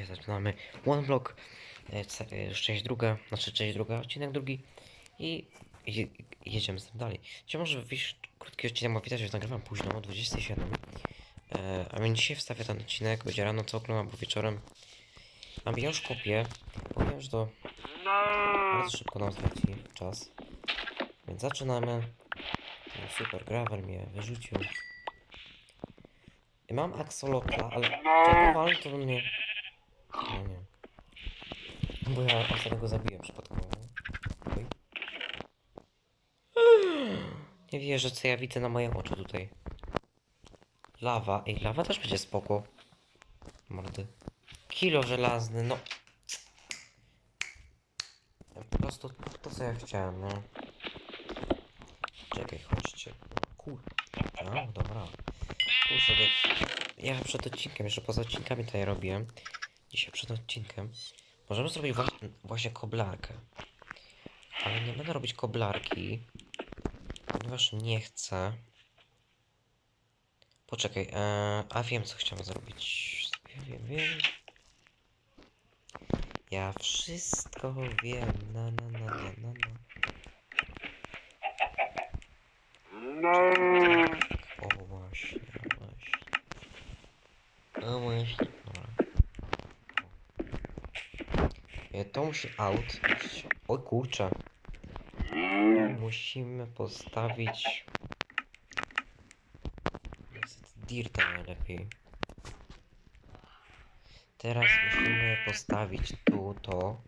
Dzisiaj zaczynamy One Block, e, e, część druga, znaczy część druga, odcinek drugi i je, jedziemy z tym dalej. Dzisiaj może wyjść krótki odcinek, bo widać, że nagrywam późno, o 27. E, a więc dzisiaj wstawię ten odcinek, będzie rano, co oglądam, albo wieczorem. Mam ja już kopię, powiem, że to bardzo szybko nam zleci czas. Więc zaczynamy. No, super, gravel mnie wyrzucił. Mam axolotla, ale czego walę to mnie... No. Bo ja ostatnio go zabiłem przypadkowo. Nie wierzę, co ja widzę na moje oczy tutaj. Lawa. Ej, lawa też będzie spoko. Mordy. Kilo żelazny, no. Po prostu to, co ja chciałem, no. Czekaj, chodźcie. Kur... A, dobra. Tu sobie... Ja przed odcinkiem, jeszcze poza odcinkami ja robię. Dzisiaj przed odcinkiem. Możemy zrobić wa właśnie koblarkę. Ale nie będę robić koblarki. Ponieważ nie chcę. Poczekaj, e, a wiem co chciałem zrobić. Wiem, wiem, wiem. Ja wszystko wiem. Na, na, na, na, na, na. O właśnie, właśnie. O właśnie. Dobra. E, To musi out. Oj kurczę. Musimy postawić. Dirta najlepiej. Teraz musimy postawić tu to.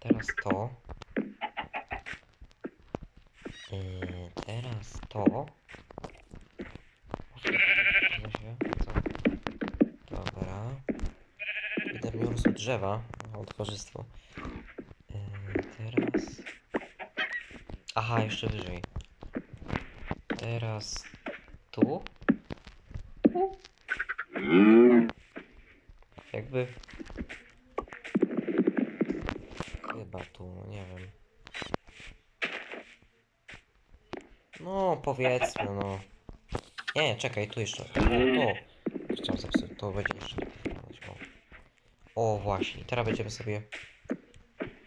Teraz to. Yy, teraz to. Może się? Co? Dobra. Idę mi rosły drzewa. O, tworzystwo. Yy, teraz. Aha, jeszcze wyżej. Teraz tu. Jakby. Chyba tu, nie wiem. No, powiedzmy, no. Nie, czekaj, tu jeszcze. O, to. Chciałem zepsuć, to będzie jeszcze. O. właśnie. Teraz będziemy sobie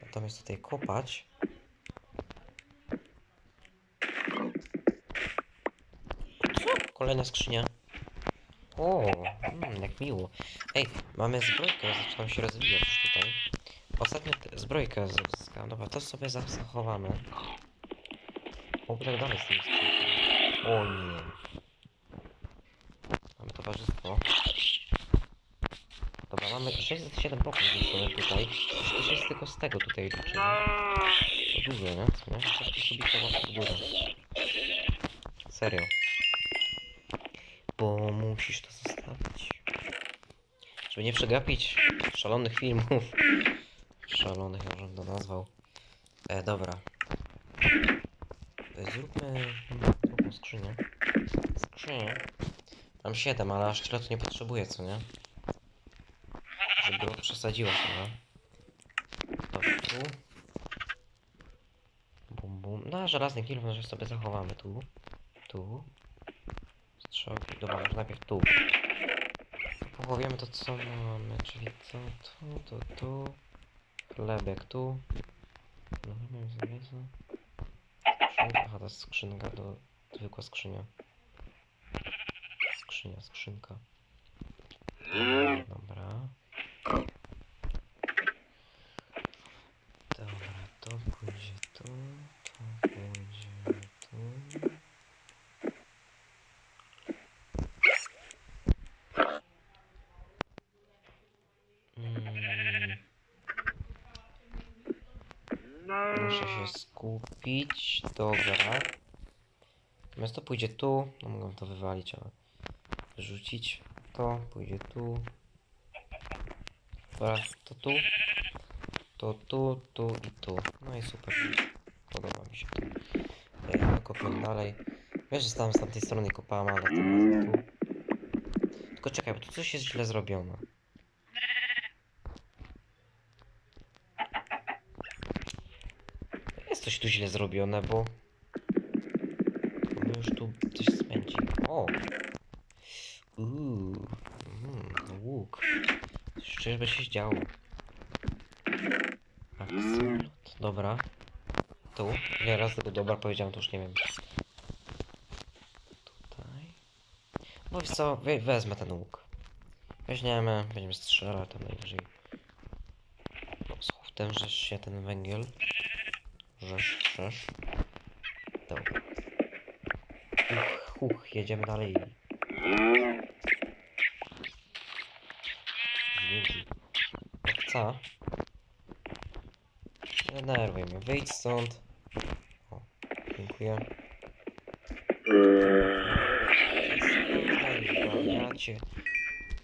natomiast tutaj kopać. Kolejna skrzynia. O, mm, jak miło. Ej, mamy zbrojkę, zaczynam się rozwijać już tutaj. Ostatnio zbrojkę zyskałem. Dobra, to sobie zachowamy. O, tak dalej z tym skrzynką. O nie. Mamy towarzystwo. Dobra, mamy 607 bloków zniszczonych tutaj. To jest tylko z tego tutaj liczymy. To dużo, nie? Co nie? Sobie to w górę. Serio. Bo musisz to zostawić. Żeby nie przegapić szalonych filmów. Szalonych, ja bym to nazwał. E, dobra. E, Zróbmy drugą skrzynię. Skrzynię. Mam 7, ale aż tyle to nie potrzebuję, co nie? Żeby przesadziła chyba. Dobra, tu. Bum, bum. No, żelazny kilo może sobie zachowamy tu. Tu. Strzałki. Dobra, może najpierw tu. Pochowiemy to, co mamy, czyli to, tu, to, tu. Chlebek tu. No, nie wiem, co aha, to jest skrzynka, to zwykła skrzynia. Skrzynia, skrzynka. Dobra, to pójdzie tu, to pójdzie tu. Mm. Muszę się skupić. Dobra. Natomiast to pójdzie tu. No mogę to wywalić, ale wyrzucić. To pójdzie tu. Dobra, to tu. To tu, tu i tu. No i super. Podoba mi się to. Ja kopię dalej. Wiesz, że tam z tamtej strony kopałem, ale razem tu. Tylko czekaj, bo tu coś jest źle zrobione. Jest coś tu źle zrobione, bo... bo już tu coś spędzi. O! Uuu. Mm, łuk. Czyżby się działo. Aksolot. Dobra. Tu. Nie, raz tego dobra powiedziałem, to już nie wiem. Tutaj. No wiesz co, we, wezmę ten łuk. Weźmiemy, będziemy strzelać tam najwyżej. No, schów ten rzecz się, ten węgiel. Rzecz, rzecz. Dobra. Uch, uch, jedziemy dalej. Dzięki. Owca. Denerwuj mnie, wyjdź stąd. O, dziękuję.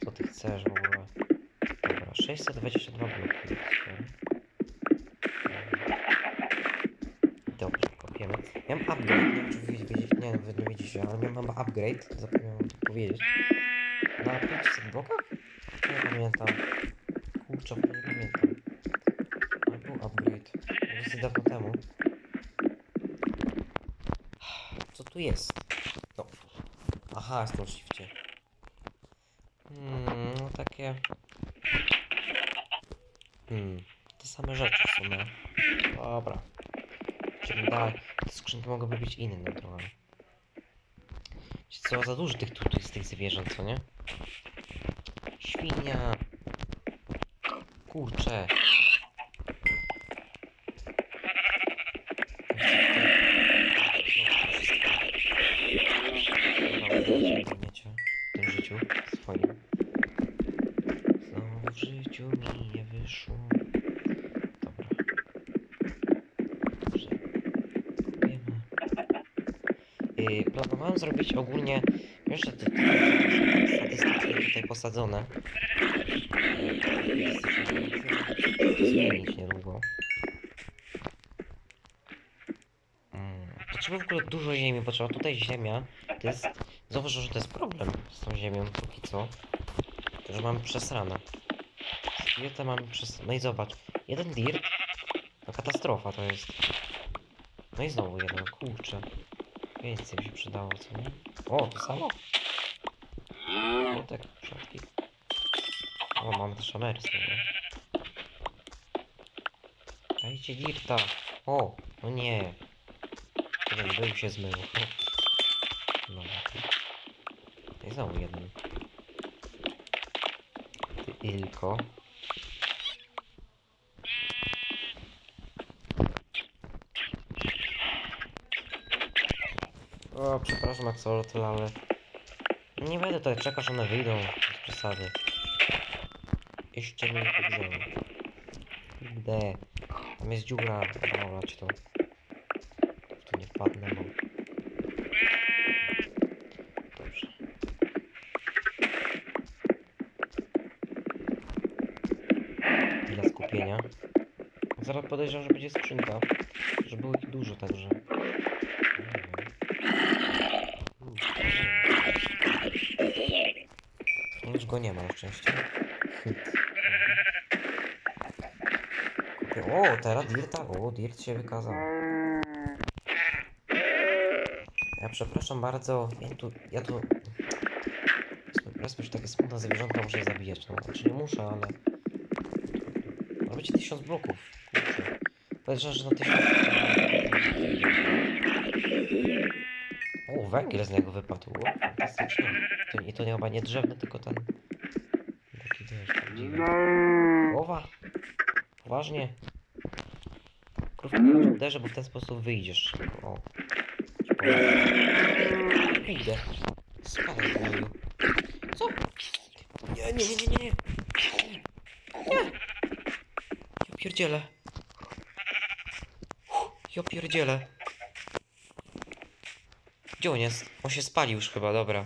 Co ty chcesz w ogóle? Dobra, 622 bloki. Dobrze, Miałem upgrade, nie wiem czy wiedzieć, nie, wy nie widzicie, ale miałem upgrade, zapomniałem to powiedzieć. Na 500 blokach? Nie pamiętam. Kurczę, nie pamiętam. Ale był upgrade. Dosyć dawno temu. Co tu jest? No. Aha, jest na shifcie. Hmm, no takie... Hmm, te same rzeczy w sumie. Dobra. Te skrzynki mogłyby być inne trochę. Co, za dużo tych tu jest tych zwierząt, co nie? Świnia. Kurczę. W tym życiu swoim. Planowałem zrobić ogólnie, wiesz, że te, statystyki tutaj posadzone. Zmienić niedługo. Mm, Potrzeba w ogóle dużo ziemi, potrzeba tutaj ziemia. To jest. Zauważ, że to jest problem z tą ziemią póki co. To, że mamy przesrane. Dirta mamy przes... No i zobacz. Jeden dirt. No katastrofa to jest. No i znowu jeden, kurczę. Więcej by się przydało, co nie? O, to samo? O, tak, szafki. O, mamy też amersy, nie? Dajcie dirta. O, no nie. Jeden był się zmył. No. I znowu jeden. Tylko. O, przepraszam Axolotl, ale... Nie będę tutaj czekał, aż one wyjdą. Bez przesady. Jeszcze mnie podgrzeją. Kurde. Tam jest dziura. Dobra, ci to. To nie wpadnę, bo... Dobrze. Dla skupienia. Zaraz podejrzewam, że będzie skrzynka. Że było ich dużo, także... Nie wiem. Mm, No już go nie ma na szczęście. O, teraz Dirta. O, Dirt się wykazał. Ja przepraszam bardzo. Ja tu. Ja tu. Się takie smutne zwierzątka muszę zabijać. No, znaczy nie muszę, ale. Być tysiąc bloków. Kurczę. Podejrzewam, że na tysiąc. O, węgiel z niego wypadł. O, fantastycznie. To, I to nie chyba nie drzewny, tylko ten. Taki wiesz, prawdziwy. Głowa. Poważnie. Krówka nie uderzę, bo w ten sposób wyjdziesz. O. Idę. Spadaj z moju. Co? Nie, nie, nie, nie, nie, nie. Nie. Ja pierdzielę. Ja pierdzielę. Gdzie on jest? On się spalił już chyba, dobra.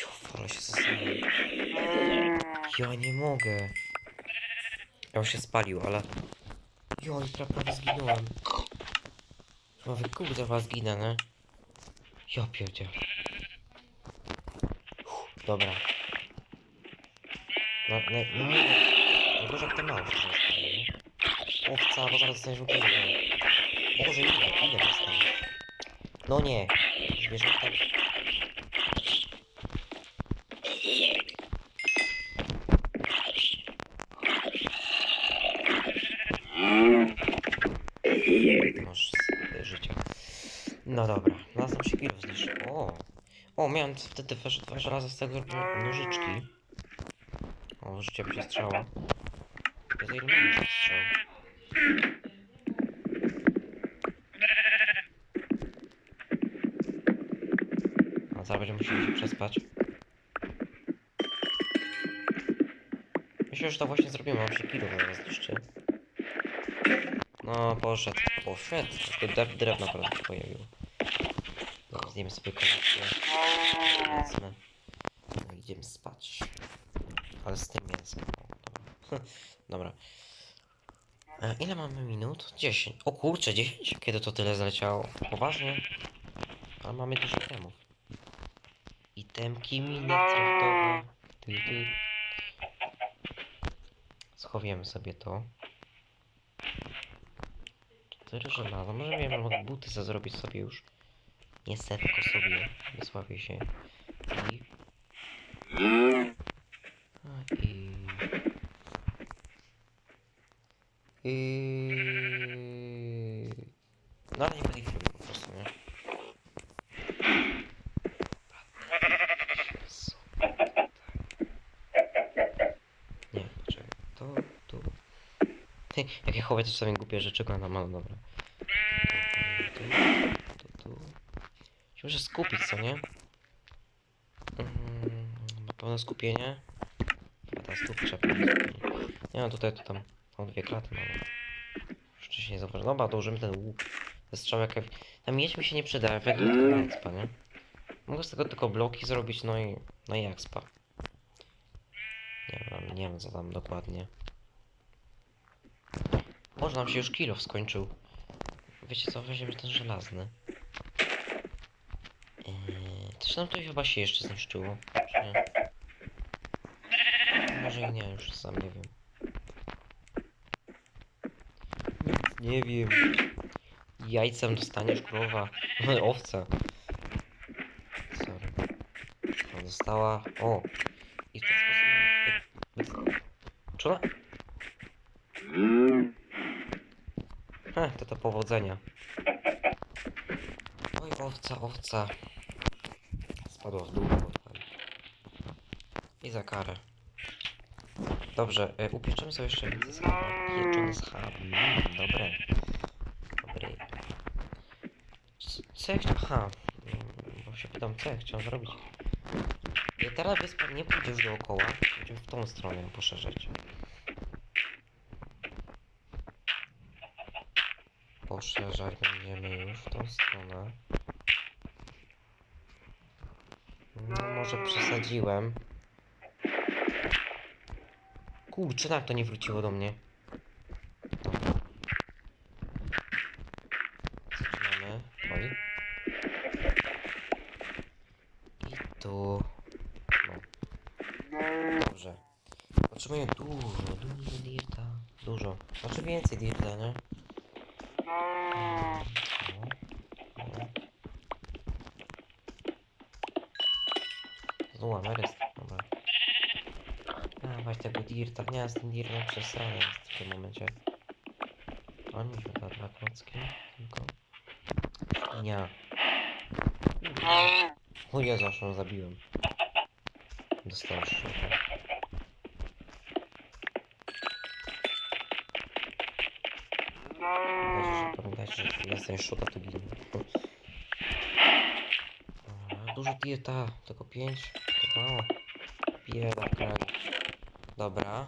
Jo, ale się zastanawiam. Ja nie mogę. Ja się spalił, ale... Jo, i pra- prawie zginąłem. Prawie kurde was zginę, nie? Ja pierdziel. Dobra. No, no, no. Nie gorzej jak te małe się zostały, nie? Owca, bo zaraz dostaniesz upierdol. Boże, ile, ile dostanę? No nie. Zwierzęta... No dobra, znalazłem się kilo zniszczył. O! O, miałem wtedy dwa, żelaza z tego nożyczki. O, życie by się strzało. Ja ile mam strzał? A zaraz będziemy musieli się przespać. Myślę, że to właśnie zrobimy, mam się kilo zaraz zniszczy. No, poszedł, poszedł. Drew, drewno prawda się pojawiło. No, zjemy sobie kolację. Jedzmy. No, idziemy spać. Ale z tym mięsem. Dobra. dobra. E, ile mamy minut? 10. O kurczę, 10? Kiedy to tyle zleciało? Poważnie? Ale mamy dużo temów. I temki miniaturowe. Ty, ty. Schowiemy sobie to. Cztery żelaza. Może wiem, mogę buty sobie zrobić sobie już. Nie setko sobie. Nie sławię się. I... I... I... No ale nie będę ich robił po prostu, nie? Nie, czekaj. To, tu. Ty, jak ja chować też sobie głupie rzeczy oglądam, ale dobra. Tu, tu, tu. Się muszę skupić, co nie? Mm, na pewno skupienie. Teraz tu trzeba Nie no, tutaj to tam są dwie klaty mamy. Już wcześniej nie zauważyłem. Dobra, dołożymy ten łuk. Ze strzałek. Tam mieć mi się nie przyda, efekt do expa, nie? Mogę z tego tylko bloki zrobić, no i... No i expa. Nie wiem, nie wiem co tam dokładnie. Może nam się już kilo skończył. Wiecie co, weźmiemy ten żelazny. Też nam to chyba się jeszcze zniszczyło. Czy nie? Może i nie, już sam nie wiem. Nic nie wiem. Jajcem dostaniesz królowa. Owca. Sorry. Ona Została. O! I w ten sposób. Czy? Ha, to to powodzenia. Oj, owca, owca. I za karę. Dobrze, e, upieczemy sobie jeszcze więcej schaba. Pieczony. Mm, dobre. Dobry. Co ja chciałem... Aha. Mm, Bo się pytam, co ja chciałem zrobić. I teraz wyspa nie pójdzie już dookoła. Będziemy w tą stronę ją poszerzać. Poszerzać będziemy już w tą stronę. Może przesadziłem. Kurczę, tak to nie wróciło do mnie. Zaczynamy. Oj. I tu. No. Dobrze. Potrzebuję dużo, dużo dirta. Dużo. Znaczy więcej dirta, nie? No. No. Zła, jest. Dobra. Dawaj tego tym dirtem przesrane jest w tym momencie. On mi chyba dwa klocki, tylko... Nie. O Jezu, aż ją zabiłem. Dostałem szoka. Pamiętajcie, że, jak dostaniesz to ginie. Dużo dirta, tylko pięć. To mało. Bieda. Dobra.